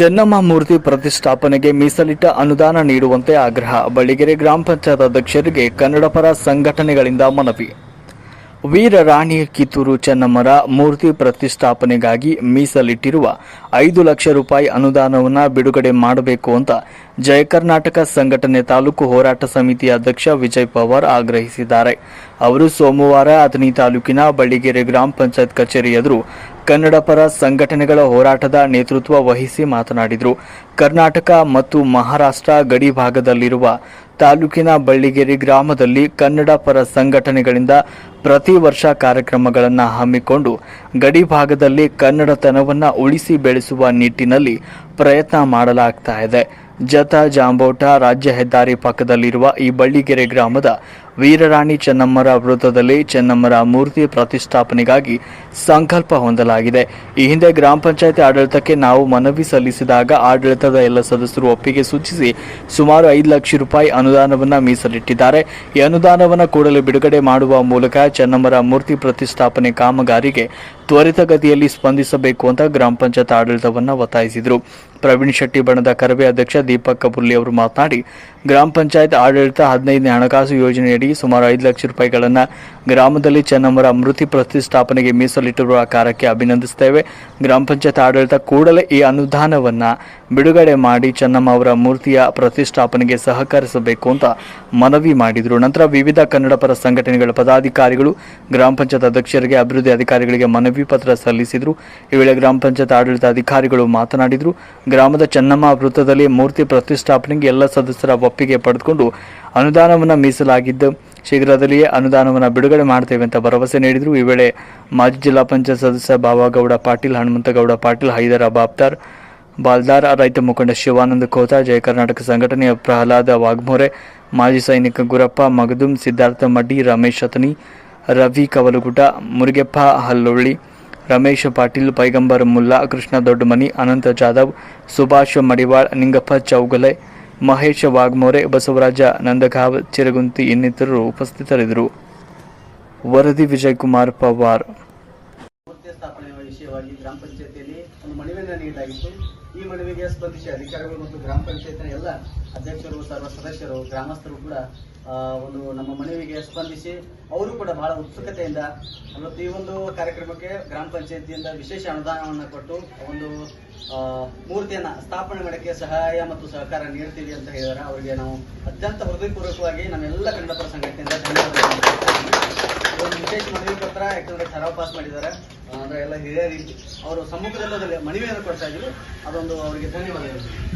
ಚೆನ್ನಮ್ಮ ಮೂರ್ತಿ ಪ್ರತಿಷ್ಠಾಪನೆಗೆ ಮೀಸಲಿಟ್ಟ ಅನುದಾನ ನೀಡುವಂತೆ ಆಗ್ರಹ. ಬಳ್ಳಿಗೆರೆ ಗ್ರಾಮ ಪಂಚಾಯತ್ ಅಧ್ಯಕ್ಷರಿಗೆ ಕನ್ನಡ ಪರ ಸಂಘಟನೆಗಳಿಂದ ಮನವಿ. ವೀರ ರಾಣಿ ಕಿತ್ತೂರು ಚೆನ್ನಮ್ಮರ ಮೂರ್ತಿ ಪ್ರತಿಷ್ಠಾಪನೆಗಾಗಿ ಮೀಸಲಿಟ್ಟಿರುವ ಐದು ಲಕ್ಷ ರೂಪಾಯಿ ಅನುದಾನವನ್ನು ಬಿಡುಗಡೆ ಮಾಡಬೇಕು ಅಂತ ಜಯ ಕರ್ನಾಟಕ ಸಂಘಟನೆ ತಾಲೂಕು ಹೋರಾಟ ಸಮಿತಿ ಅಧ್ಯಕ್ಷ ವಿಜಯ್ ಪವಾರ್ ಆಗ್ರಹಿಸಿದ್ದಾರೆ. ಅವರು ಸೋಮವಾರ ಅಥಣಿ ತಾಲೂಕಿನ ಬಳ್ಳಿಗೆರೆ ಗ್ರಾಮ ಪಂಚಾಯತ್ ಕಚೇರಿ ಎದುರು ಕನ್ನಡ ಪರ ಸಂಘಟನೆಗಳ ಹೋರಾಟದ ನೇತೃತ್ವ ವಹಿಸಿ ಮಾತನಾಡಿದರು. ಕರ್ನಾಟಕ ಮತ್ತು ಮಹಾರಾಷ್ಟ್ರ ಗಡಿ ಭಾಗದಲ್ಲಿರುವ ತಾಲೂಕಿನ ಬಳ್ಳಿಗೆರೆ ಗ್ರಾಮದಲ್ಲಿ ಕನ್ನಡ ಪರ ಸಂಘಟನೆಗಳಿಂದ ಪ್ರತಿ ವರ್ಷ ಕಾರ್ಯಕ್ರಮಗಳನ್ನು ಹಮ್ಮಿಕೊಂಡು ಗಡಿ ಭಾಗದಲ್ಲಿ ಕನ್ನಡತನವನ್ನು ಉಳಿಸಿ ಬೆಳೆಸುವ ನಿಟ್ಟಿನಲ್ಲಿ ಪ್ರಯತ್ನ ಮಾಡಲಾಗ್ತಾ ಇದೆ. ಜತ ಜಾಂಬೋಟ ರಾಜ್ಯ ಹೆದ್ದಾರಿ ಪಕ್ಕದಲ್ಲಿರುವ ಈ ಬಳ್ಳಿಗೆರೆ ಗ್ರಾಮದ ವೀರರಾಣಿ ಚೆನ್ನಮ್ಮರ ವೃತ್ತದಲ್ಲಿ ಚೆನ್ನಮ್ಮರ ಮೂರ್ತಿ ಪ್ರತಿಷ್ಠಾಪನೆಗಾಗಿ ಸಂಕಲ್ಪ ಹೊಂದಲಾಗಿದೆ. ಈ ಹಿಂದೆ ಗ್ರಾಮ ಪಂಚಾಯತಿ ಆಡಳಿತಕ್ಕೆ ನಾವು ಮನವಿ ಸಲ್ಲಿಸಿದಾಗ ಆಡಳಿತದ ಎಲ್ಲ ಸದಸ್ಯರು ಒಪ್ಪಿಗೆ ಸೂಚಿಸಿ ಸುಮಾರು ಐದು ಲಕ್ಷ ರೂಪಾಯಿ ಅನುದಾನವನ್ನು ಮೀಸಲಿಟ್ಟಿದ್ದಾರೆ. ಈ ಅನುದಾನವನ್ನು ಕೂಡಲೇ ಬಿಡುಗಡೆ ಮಾಡುವ ಮೂಲಕ ಚೆನ್ನಮ್ಮರ ಮೂರ್ತಿ ಪ್ರತಿಷ್ಠಾಪನೆ ಕಾಮಗಾರಿಗೆ ತ್ವರಿತಗತಿಯಲ್ಲಿ ಸ್ಪಂದಿಸಬೇಕು ಅಂತ ಗ್ರಾಮ ಪಂಚಾಯತ್ ಆಡಳಿತವನ್ನು ಒತ್ತಾಯಿಸಿದರು. ಪ್ರವೀಣ್ ಶೆಟ್ಟಿ ಬಣದ ಕರವೇ ಅಧ್ಯಕ್ಷ ದೀಪಕ್ ಕಪುರ್ಲಿ ಅವರು ಮಾತನಾಡಿ, ಗ್ರಾಮ ಪಂಚಾಯತ್ ಆಡಳಿತ ಹದಿನೈದನೇ ಹಣಕಾಸು ಯೋಜನೆಯಡಿ ಸುಮಾರು ಐದು ಲಕ್ಷ ರೂಪಾಯಿಗಳನ್ನು ಗ್ರಾಮದಲ್ಲಿ ಚೆನ್ನಮ್ಮರ ಮೃತಿ ಪ್ರತಿಷ್ಠಾಪನೆಗೆ ಮೀಸಲಿಟ್ಟಿರುವ ಕಾರ್ಯಕ್ಕೆ ಅಭಿನಂದಿಸುತ್ತೇವೆ. ಗ್ರಾಮ ಪಂಚಾಯತ್ ಆಡಳಿತ ಕೂಡಲೇ ಈ ಅನುದಾನವನ್ನು ಬಿಡುಗಡೆ ಮಾಡಿ ಚೆನ್ನಮ್ಮ ಅವರ ಮೂರ್ತಿಯ ಪ್ರತಿಷ್ಠಾಪನೆಗೆ ಸಹಕರಿಸಬೇಕು ಅಂತ ಮನವಿ ಮಾಡಿದರು. ನಂತರ ವಿವಿಧ ಕನ್ನಡಪರ ಸಂಘಟನೆಗಳ ಪದಾಧಿಕಾರಿಗಳು, ಗ್ರಾಮ ಪಂಚಾಯತ್ ಅಧ್ಯಕ್ಷರಿಗೆ, ಅಭಿವೃದ್ಧಿ ಅಧಿಕಾರಿಗಳಿಗೆ ಮನವಿ ಪತ್ರ ಸಲ್ಲಿಸಿದರು. ಈ ವೇಳೆ ಗ್ರಾಮ ಪಂಚಾಯತ್ ಆಡಳಿತ ಅಧಿಕಾರಿಗಳು ಮಾತನಾಡಿದರು. ಗ್ರಾಮದ ಚೆನ್ನಮ್ಮ ವೃತ್ತದಲ್ಲಿ ಮೂರ್ತಿ ಪ್ರತಿಷ್ಠಾಪನೆಗೆ ಎಲ್ಲ ಸದಸ್ಯರ ಒಪ್ಪಿಗೆ ಪಡೆದುಕೊಂಡು ಅನುದಾನವನ್ನು ಮೀಸಲಾಗಿದ್ದು, ಶೀಘ್ರದಲ್ಲಿಯೇ ಅನುದಾನವನ್ನು ಬಿಡುಗಡೆ ಮಾಡ್ತೇವೆ ಅಂತ ಭರವಸೆ ನೀಡಿದರು. ಈ ವೇಳೆ ಮಾಜಿ ಜಿಲ್ಲಾ ಪಂಚಾಯತ್ ಸದಸ್ಯ ಬಾವಾಗೌಡ ಪಾಟೀಲ್, ಹನುಮಂತಗೌಡ ಪಾಟೀಲ್ ಹೈದರ್ ಅಬಾಬ್ದಾರ್ ಬಾಲ್ದಾರ್, ರೈತ ಮುಖಂಡ ಶಿವಾನಂದ ಖೋತ ಜಯ ಕರ್ನಾಟಕ ಸಂಘಟನೆಯ ಪ್ರಹ್ಲಾದ ವಾಗ್ಮೋರೆ, ಮಾಜಿ ಸೈನಿಕ ಗುರಪ್ಪ ಮಗದುಂ, ಸಿದ್ಧಾರ್ಥ ಮಡ್ಡಿ, ರಮೇಶ್ ಅತನಿ ರವಿ ಕವಲಗುಟ ಮುರುಗೆಪ್ಪ ಹಲ್ಲೊಳ್ಳಿ, ರಮೇಶ್ ಪಾಟೀಲ್, ಪೈಗಂಬರ್ ಮುಲ್ಲಾ, ಕೃಷ್ಣ ದೊಡ್ಡಮನಿ, ಅನಂತ ಜಾಧವ್, ಸುಭಾಷ್ ಮಡಿವಾಳ್, ನಿಂಗಪ್ಪ ಚೌಗಲೆ, ಮಹೇಶ್ ವಾಗ್ಮೋರೆ, ಬಸವರಾಜ ನಂದಗಾವ್, ಚಿರಗುಂತಿ ಇನ್ನಿತರರು ಉಪಸ್ಥಿತರಿದ್ದರು. ವರದಿ ವಿಜಯಕುಮಾರ್ ಪವಾರ್. ಮೂರ್ತಿ ಸ್ಥಾಪನೆ ವಿಷಯವಾಗಿ ಗ್ರಾಮ ಪಂಚಾಯತಿಯಲ್ಲಿ ಒಂದು ಮನವಿಯನ್ನು ನೀಡಲಾಗಿತ್ತು. ಈ ಮನವಿಗೆ ಸ್ಪಂದಿಸಿ ಅಧಿಕಾರಿಗಳು ಮತ್ತು ಗ್ರಾಮ ಪಂಚಾಯತ್ನ ಎಲ್ಲ ಅಧ್ಯಕ್ಷರು, ಸರ್ವ ಸದಸ್ಯರು, ಗ್ರಾಮಸ್ಥರು ಕೂಡ ಒಂದು ನಮ್ಮ ಮನವಿಗೆ ಸ್ಪಂದಿಸಿ ಅವರು ಕೂಡ ಬಹಳ ಉತ್ಸುಕತೆಯಿಂದ ಮತ್ತು ಈ ಒಂದು ಕಾರ್ಯಕ್ರಮಕ್ಕೆ ಗ್ರಾಮ ಪಂಚಾಯತಿಯಿಂದ ವಿಶೇಷ ಅನುದಾನವನ್ನು ಕೊಟ್ಟು ಒಂದು ಮೂರ್ತಿಯನ್ನು ಸ್ಥಾಪನೆ ಮಾಡೋಕ್ಕೆ ಸಹಾಯ ಮತ್ತು ಸಹಕಾರ ನೀಡ್ತೀವಿ ಅಂತ ಹೇಳಿದ್ದಾರೆ ಅವರಿಗೆ ನಾವು ಅತ್ಯಂತ ಹೃದಯಪೂರ್ವಕವಾಗಿ ನಮ್ಮೆಲ್ಲ ಕನ್ನಡ ಪರ ಸಂಘಟನೆಯಿಂದ ಧನ್ಯವಾದ ವಿಶೇಷ ಮನವಿ ಪತ್ರ ಯಾಕಂದ್ರೆ ಠರಾವ್ ಪಾಸ್ ಮಾಡಿದ್ದಾರೆ. ಅಂದ್ರೆ ಎಲ್ಲ ಹಿರಿಯರಿಗೆ ಅವರು ಸಮ್ಮುಖದಲ್ಲಿ ಮನವಿಯನ್ನು ಕೊಡ್ತಾ ಇದ್ರು. ಅದೊಂದು ಅವರಿಗೆ ಧನ್ಯವಾದಗಳು.